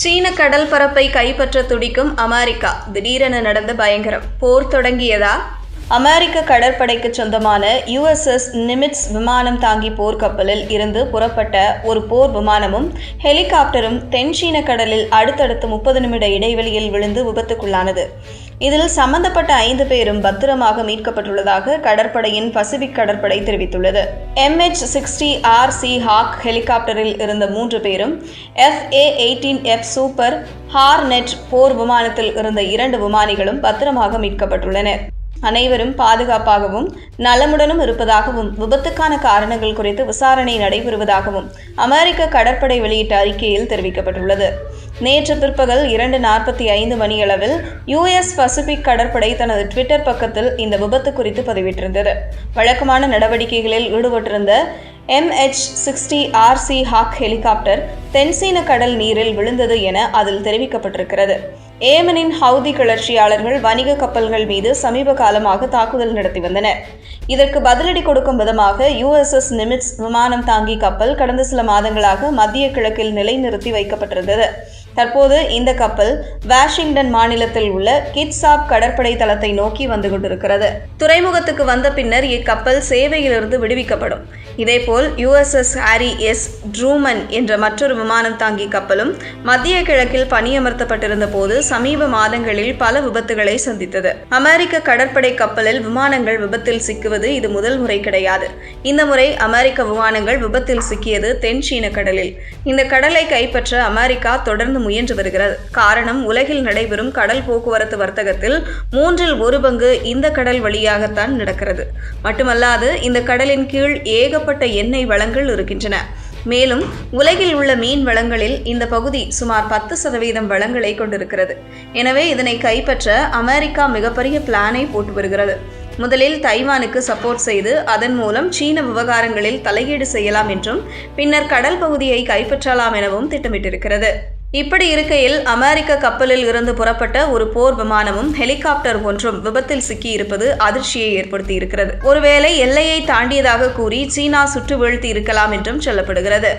சீன கடல் பரப்பை கைப்பற்ற துடிக்கும் அமெரிக்கா திடீரென நடந்த பயங்கரம். போர் தொடங்கியதா? அமெரிக்க கடற்படைக்கு சொந்தமான யுஎஸ்எஸ் நிமிட்ஸ் விமானம் தாங்கி போர்க்கப்பலில் இருந்து புறப்பட்ட ஒரு போர் விமானமும் ஹெலிகாப்டரும் தென்சீன கடலில் அடுத்தடுத்து முப்பது நிமிட இடைவெளியில் விழுந்து விபத்துக்குள்ளானது. இதில் சம்பந்தப்பட்ட ஐந்து பேரும் பத்திரமாக மீட்கப்பட்டுள்ளதாக கடற்படையின் பசிபிக் கடற்படை தெரிவித்துள்ளது. MH sixty R C Hawk ஹெலிகாப்டரில் இருந்த மூன்று பேரும் FA eighteen F super Hornet போர் விமானத்தில் இருந்த இரண்டு விமானிகளும் பத்திரமாக மீட்கப்பட்டுள்ளனர். அனைவரும் பாதுகாப்பாகவும் நலமுடனும் இருப்பதாகவும் விபத்துக்கான காரணங்கள் குறித்து விசாரணை நடைபெறுவதாகவும் அமெரிக்க கடற்படை வெளியிட்ட அறிக்கையில் தெரிவிக்கப்பட்டுள்ளது. நேற்று பிற்பகல் இரண்டு நாற்பத்தி ஐந்து மணியளவில் யுஎஸ் பசிபிக் கடற்படை தனது ட்விட்டர் பக்கத்தில் இந்த விபத்து குறித்து பதிவிட்டிருந்தது. வழக்கமான நடவடிக்கைகளில் ஈடுபட்டிருந்த MH sixty RC Hawk helicopter தென்சீன கடல் நீரில் விழுந்தது என அதில் தெரிவிக்கப்பட்டிருக்கிறது. ஏமனின் ஹவுதி கிளர்ச்சியாளர்கள் வணிக கப்பல்கள் மீது சமீப காலமாக தாக்குதல் நடத்தி வந்தனர். இதற்கு பதிலடி கொடுக்கும் விதமாக யுஎஸ்எஸ் நிமிட்ஸ் விமானம் தாங்கி கப்பல் கடந்த சில மாதங்களாக மத்திய கிழக்கில் நிலைநிறுத்தி வைக்கப்பட்டிருந்தது. தற்போது இந்த கப்பல் வாஷிங்டன் மாநிலத்தில் உள்ள கிட்ஸாப் கடற்படை தளத்தை நோக்கி வந்து கொண்டிருக்கிறது. துறைமுகத்துக்கு வந்த பின்னர் இக்கப்பல் சேவையிலிருந்து விடுவிக்கப்படும். இதேபோல் யுஎஸ்எஸ் ஹாரி எஸ் ட்ரூமன் என்ற மற்றொரு விமானம் தாங்கி கப்பலும் மத்திய கிழக்கில் பணியமர்த்தப்பட்டிருந்த போது சமீப மாதங்களில் பல விபத்துகளை சந்தித்தது. அமெரிக்க கடற்படை கப்பலில் விமானங்கள் விபத்தில் சிக்குவது இது முதல் முறை கிடையாது. இந்த முறை அமெரிக்க விமானங்கள் விபத்தில் சிக்கியது தென் சீன கடலில். இந்த கடலை கைப்பற்ற அமெரிக்கா தொடர்ந்து முயன்று வருகிறது. காரணம் உலகில் நடைபெறும் கடல் போக்குவரத்து வர்த்தகத்தில் மூன்றில் ஒரு பங்கு இந்த கடல் வழியாகத்தான் நடக்கிறது. மட்டுமல்லாது இந்த கடலின் கீழ் ஏக ஏகப்பட்ட எண்ணெய் வளங்கள் இருக்கின்றன. மேலும் உலகில் உள்ள மீன் வளங்களில் இந்த பகுதி சுமார் பத்து சதவீதம் வளங்களை கொண்டிருக்கிறது. எனவே இதனை கைப்பற்ற அமெரிக்கா மிகப்பெரிய பிளானை போட்டு வருகிறது. முதலில் தைவானுக்கு சப்போர்ட் செய்து அதன் மூலம் சீன விவகாரங்களில் தலையீடு செய்யலாம் என்றும் பின்னர் கடல் பகுதியை கைப்பற்றலாம் எனவும் திட்டமிட்டிருக்கிறது. இப்படி இருக்கையில் அமெரிக்க கப்பலில் இருந்து புறப்பட்ட ஒரு போர் விமானமும் ஹெலிகாப்டர் ஒன்றும் விபத்தில் சிக்கியிருப்பது அதிர்ச்சியை ஏற்படுத்தி இருக்கிறது. ஒருவேளை எல்லையை தாண்டியதாக கூறி சீனா சுட்டு வீழ்த்தி இருக்கலாம் என்றும் சொல்லப்படுகிறது.